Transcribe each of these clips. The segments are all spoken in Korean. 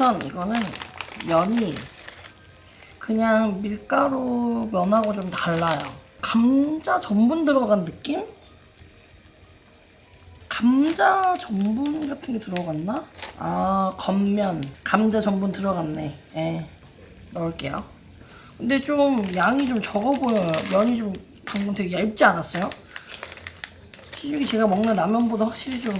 우선 이거는 면이 그냥 밀가루 면하고 좀 달라요. 감자 전분 들어간 느낌? 감자 전분 같은 게 들어갔나? 아, 겉면. 감자 전분 들어갔네. 예. 넣을게요. 근데 좀 양이 좀 적어 보여요. 면이 좀 방금 되게 얇지 않았어요? 솔직히 제가 먹는 라면보다 확실히 좀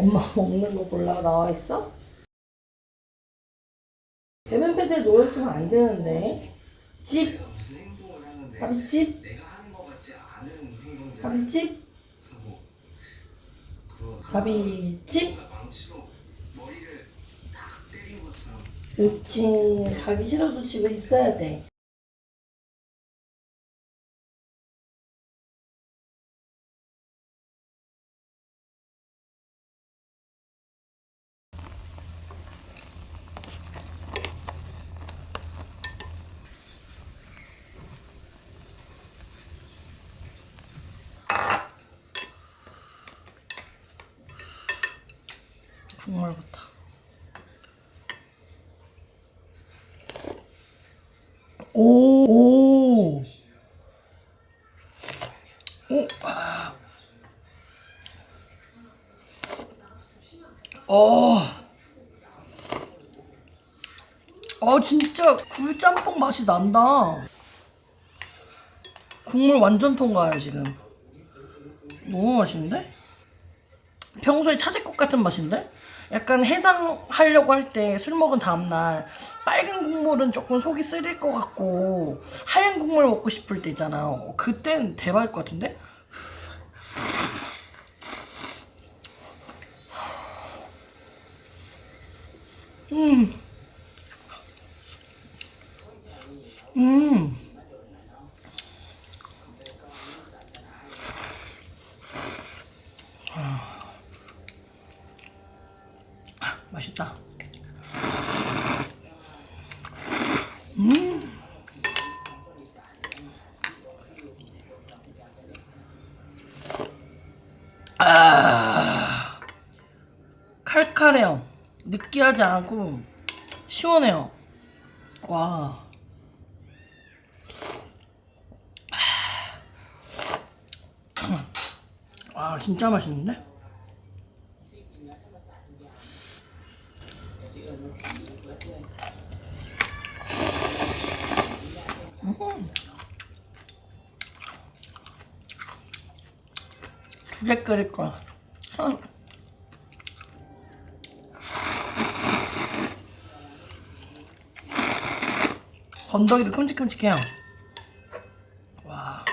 엄마 먹는 거 보려고 나와 있어? 배면 패드에 놓여 있으면 안 되는데. 집. 밥집. 밥집. 밥이 집. 그렇지. 가기 싫어도 집에 있어야 돼 국물부터 오, 오. 오, 아. 어. 어, 진짜 굴짬뽕 맛이 난다. 국물 완전 통과해요, 지금. 너무 맛있는데? 평소에 차제국 같은 맛인데? 약간 해장하려고 할 때 술 먹은 다음날 빨간 국물은 조금 속이 쓰릴 것 같고 하얀 국물 먹고 싶을 때 있잖아요. 그땐 대박일 것 같은데? 음. 음. 맛있다. 음. 아. 칼칼해요. 느끼하지 않고 시원해요. 와. 와, 진짜 맛있는데? 두개 끓일 거야. 어. 건더기도 큼직큼직해요. 와.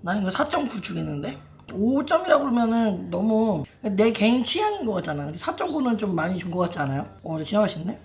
나 이거 4.9 주겠는데? 5점이라고 그러면은 너무 내 개인 취향인 것 같잖아. 근데 4.9는 좀 많이 준 것 같지 않아요? 어, 근데 맛있네?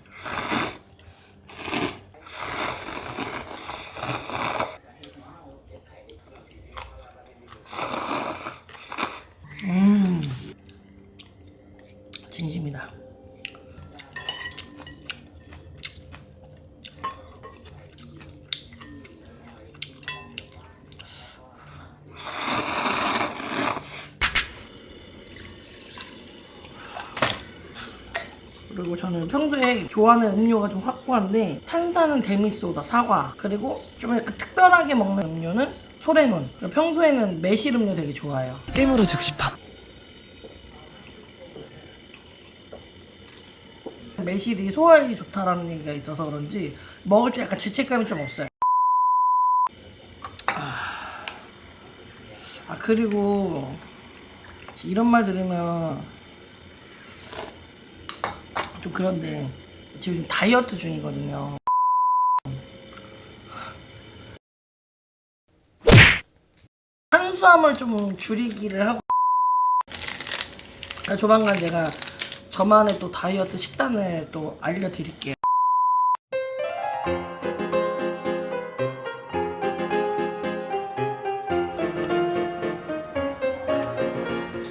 저는 평소에 좋아하는 음료가 좀 확고한데 탄산은 데미소다 사과 그리고 좀 약간 특별하게 먹는 음료는 소래눈 그리고 평소에는 매실 음료 되게 좋아해요 주고 싶어. 매실이 소화에 좋다라는 얘기가 있어서 그런지 먹을 때 약간 죄책감이 좀 없어요. 아, 아, 그리고 이런 말 들으면 좀 그런데 지금 다이어트 중이거든요. 탄수화물 좀 줄이기를 하고 아, 조만간 제가 저만의 또 다이어트 식단을 또 알려드릴게요.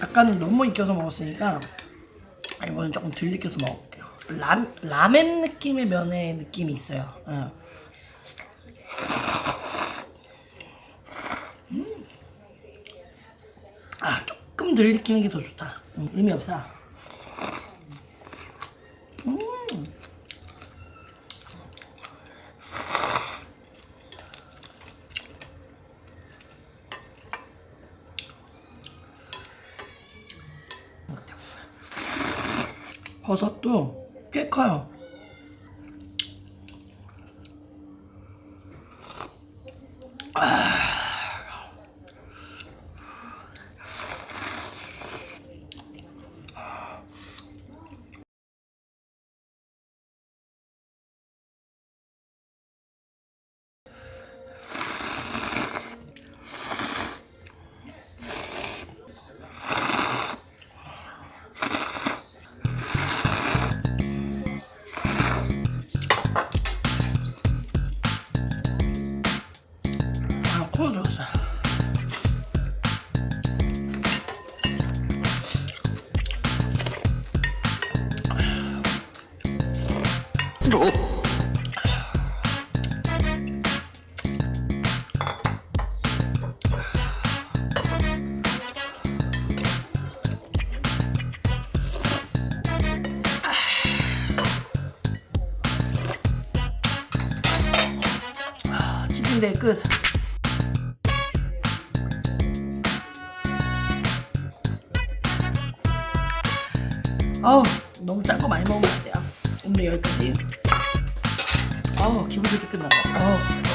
약간 너무 익혀서 먹었으니까 이번엔 조금 덜 익혀서 먹을게요. 라, 라멘 느낌의 면의 느낌이 있어요. 예. 아 조금 덜 익히는 게 더 좋다. 음, 의미 없어. 음. 버섯도 Get care. 치킨데이 끝. 아우 너무 짠 거 많이 먹으면 안 돼요. 오늘 여기까지. 아우 기분 좋게 끝났네. 아우.